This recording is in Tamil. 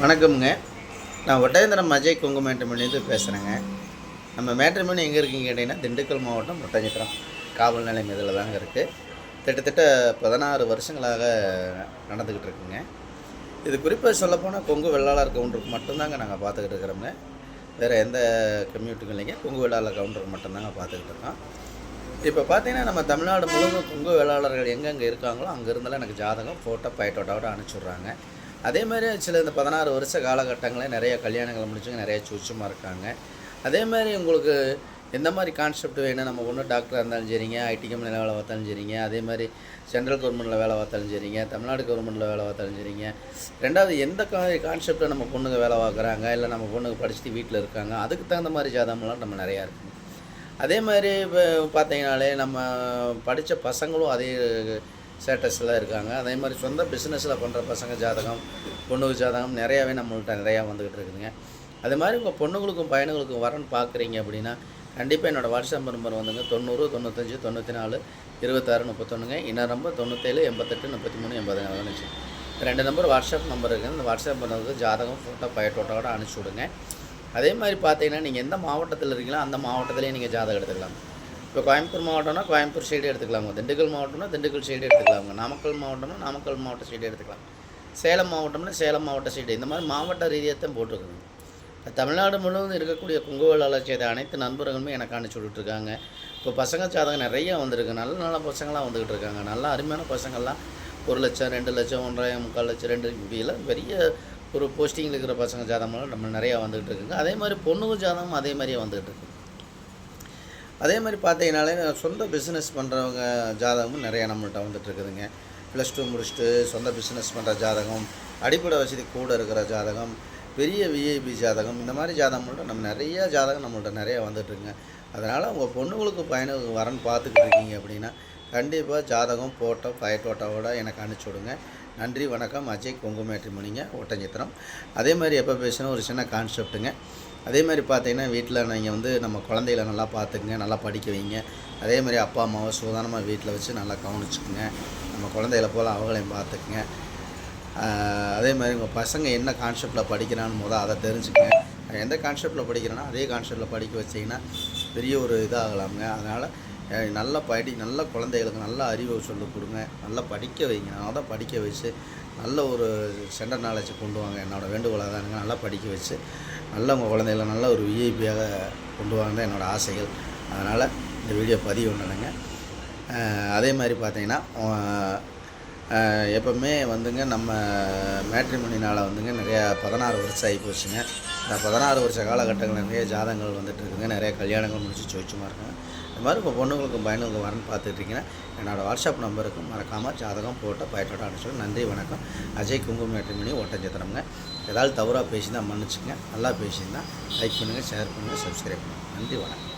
வணக்கம்ங்க. நான் ஒட்டயந்திரம் அஜய் குங்கு மேட்ரிமணிலேருந்து பேசுகிறேங்க நம்ம மேட்ரிமணி எங்கே இருக்கீங்க கேட்டிங்கன்னா திண்டுக்கல் மாவட்டம் ஒட்டஞ்சித்திரம் காவல் நிலையம் இதில் தாங்க இருக்குது கிட்டத்தட்ட பதினாறு வருஷங்களாக நடந்துக்கிட்டு இருக்குங்க. இது குறிப்பாக சொல்லப்போனால் கொங்கு வெள்ளாளர் கவுண்டருக்கு மட்டும்தாங்க நாங்கள் பார்த்துக்கிட்டு இருக்கிறோங்க வேறு எந்த கம்யூனிட்டிக்கும் இல்லைங்க. கொங்கு வெள்ளாளர் கவுண்டருக்கு மட்டும்தாங்க பார்த்துக்கிட்டு இருக்கோம். இப்போ பார்த்தீங்கன்னா நம்ம தமிழ்நாடு முழுவதும் கொங்கு வேளாளர்கள் எங்கெங்கே இருக்காங்களோ அங்கே இருந்தாலும் எனக்கு ஜாதகம் ஃபோட்டோ பயட்டோட்டோட அனுப்பிச்சுட்றாங்க. அதே மாதிரி சில இந்த பதினாறு வருஷ காலகட்டங்களில் நிறைய கல்யாணங்களை முடிச்சுங்க நிறைய சுச்சமாக இருக்காங்க. அதே மாதிரி உங்களுக்கு எந்த மாதிரி கான்செப்ட் வேணும்? நம்ம ஒன்று டாக்டராக இருந்தாலும் சரிங்க ஐடி கம்பெனியில் வேலை பார்த்தாலும் சரிங்க அதே மாதிரி சென்ட்ரல் கவர்மெண்ட்டில் வேலை பார்த்தாலும் சரிங்க தமிழ்நாடு கவர்மெண்ட்டில் வேலை பார்த்தாலும் சரிங்க. ரெண்டாவது எந்த கான்செப்டில் நம்ம பொண்ணுங்க வேலை பார்க்குறாங்க? இல்லை நம்ம பொண்ணுங்க படிச்சுட்டு வீட்டில் இருக்காங்க? அதுக்கு தகுந்த மாதிரி ஜாதகம்லாம் நம்ம நிறையா இருக்குங்க. அதே மாதிரி இப்போ பார்த்தீங்கனாலே நம்ம படித்த பசங்களும் அதே ஸ்டேட்டஸில் இருக்காங்க. அதே மாதிரி சொந்த பிஸ்னஸில் பண்ணுற பசங்க ஜாதகம் பொண்ணுக்கு ஜாதகம் நிறையாவே நம்மள்கிட்ட நிறையா வந்துக்கிட்டு இருக்குதுங்க. அதே மாதிரி உங்கள் பொண்ணுங்களுக்கும் பையனுங்களுக்கும் வரன்னு பார்க்குறீங்க அப்படின்னா கண்டிப்பாக என்னோடய வாட்ஸ்அப் நம்பர் வந்துங்க. தொண்ணூறு தொண்ணூத்தஞ்சு தொண்ணூற்றி நாலு இருபத்தாறு முப்பத்தொன்றுங்க இன்னொரு நம்பர் தொண்ணூற்றேழு எண்பத்தெட்டு முப்பத்தி மூணு எண்பது இருந்துச்சு ரெண்டு நம்பர் வாட்ஸ்அப் நம்பர் இருக்குது இந்த வாட்ஸ்அப் நம்பருக்கு ஜாதகம் ஃபோட்டோ பயட்டோட்டோட அனுப்பிச்சி விடுங்க. அதே மாதிரி பார்த்தீங்கன்னா நீங்கள் எந்த மாவட்டத்தில் இருக்கீங்களோ அந்த மாவட்டத்திலே நீங்கள் ஜாதகம் எடுத்துக்கலாம். இப்போ கோயம்புத்தூர் மாவட்டம்னா கோயம்புத்தூர் சைடு எடுத்துக்கலாங்க. திண்டுக்கல் மாவட்டம்னா திண்டுக்கல் சைடு எடுத்துக்கலாங்க. நாமக்கல் மாவட்டம்னா நாமக்கல் மாவட்ட சைடு எடுத்துக்கலாம். சேலம் மாவட்டம்னா சேலம் மாவட்ட சைடு இந்த மாதிரி மாவட்ட ரீதியாக தான் போட்டிருக்குங்க. தமிழ்நாடு முழுவதும் இருக்கக்கூடிய குங்குவல் செய்த அனைத்து நண்பர்களுமே எனக்கு அனுப்பிச்சி விட்டுருக்காங்க. இப்போ பசங்க ஜாதகம் நிறைய வந்திருக்கு. நல்ல நல்ல பசங்களாம் வந்துக்கிட்டு இருக்காங்க. நல்லா அருமையான பசங்கள்லாம் ஒரு லட்சம் ரெண்டு லட்சம் ஒன்றரை முக்கால் லட்சம் ரெண்டு இப்படியெல்லாம் பெரிய ஒரு போஸ்டிங்கில் இருக்கிற பசங்க ஜாதகம்லாம் நம்ம நிறையா வந்துக்கிட்டு இருக்குங்க. அதே மாதிரி பொண்ணுங்க ஜாதகம் அதே மாதிரியே வந்துக்கிட்டு இருக்குது அதே மாதிரி பார்த்தீங்கனாலே சொந்த பிஸ்னஸ் பண்ணுறவங்க ஜாதகமும் நிறையா நம்மள்ட்ட வந்துட்டுருக்குதுங்க ப்ளஸ் டூ முடிச்சுட்டு சொந்த பிஸ்னஸ் பண்ணுற ஜாதகம் அடிப்படை வசதி கூட இருக்கிற ஜாதகம் பெரிய விஐபி ஜாதகம் இந்த மாதிரி ஜாதகங்கள்ட்ட நம்ம நிறையா ஜாதகம் நம்மள்ட்ட நிறையா வந்துட்டுருங்க அதனால் உங்கள் பொண்ணுங்களுக்கு பையனுக்கு வரன்னு பார்த்துக்கிட்டு இருக்கீங்க அப்படின்னா கண்டிப்பாக ஜாதகம் போட்டோ பயட்டோட்டோட எனக்கு அனுப்பிச்சி விடுங்க. நன்றி வணக்கம். அஜய் கொங்கு மேட்ரிமணிங்க ஒட்டஞ்சித்திரம் அதே மாதிரி எப்போ பேசினா ஒரு சின்ன கான்செப்ட்டுங்க அதே மாதிரி பார்த்தீங்கன்னா வீட்டில் நீங்கள் வந்து நம்ம குழந்தைகளை நல்லா பார்த்துக்குங்க நல்லா படிக்க வைங்க. அதே மாதிரி அப்பா அம்மாவை சுதானமாக வீட்டில் வச்சு நல்லா கவனிச்சுக்குங்க. நம்ம குழந்தைகளை போல் அவங்களையும் பார்த்துக்குங்க. அதே மாதிரி உங்கள் பசங்க என்ன கான்செப்டில் படிக்கிறான்னு முதல் அதை தெரிஞ்சுக்கங்க. எந்த கான்செப்டில் படிக்கிறேன்னா அதே கான்செப்டில் படிக்க வச்சிங்கன்னா பெரிய ஒரு இதாகலாமுங்க. அதனால் நல்ல படி நல்ல குழந்தைகளுக்கு நல்ல அறிவை சொல்லிக் கொடுங்க. நல்லா படிக்க வைங்க. நான் தான் படிக்க வச்சு நல்ல ஒரு சென்டர் நாலேஜ் கொண்டு வாங்க. என்னோடய வேண்டுகோளாக தான் தானுங்க நல்லா படிக்க வச்சு நல்ல உங்கள் குழந்தைகளை நல்ல ஒரு விஐபியாக கொண்டு வாங்க தான் என்னோடய ஆசைகள். அதனால் இந்த வீடியோ பதிவு பண்ணணுங்க அதே மாதிரி பார்த்தீங்கன்னா எப்போவுமே எப்பவுமே வந்துங்க நம்ம மேட்ரிமோனினால் வந்துங்க நிறையா பதினாறு வருஷம் ஆகி போச்சுங்க. இந்த பதினாறு வருஷ காலகட்டங்கள் நிறைய ஜாதகங்கள் வந்துட்டு இருக்குங்க. நிறைய கல்யாணங்கள் முடிச்சு சோச்சுமா இருக்குங்க இந்த மாதிரி இப்போ பொண்ணுங்களுக்கும் பையனுக்கும் வரன்னு பார்த்துட்ருக்கீங்கன்னா என்னோடய வாட்ஸ்அப் நம்பருக்கு மறக்காமல் ஜாதகம் போட்டு பயட்டோட அனுப்பிச்சு நன்றி வணக்கம். அஜய் குங்கு மேட்ரிமணி ஒட்டஞ்சத்திரம்ங்க ஏதாவது தவறாக பேசியிருந்தால் மன்னிச்சுங்க நல்லா பேசியிருந்தால் லைக் பண்ணுங்கள் ஷேர் பண்ணுங்கள் சப்ஸ்கிரைப் பண்ணுங்கள் நன்றி வணக்கம்.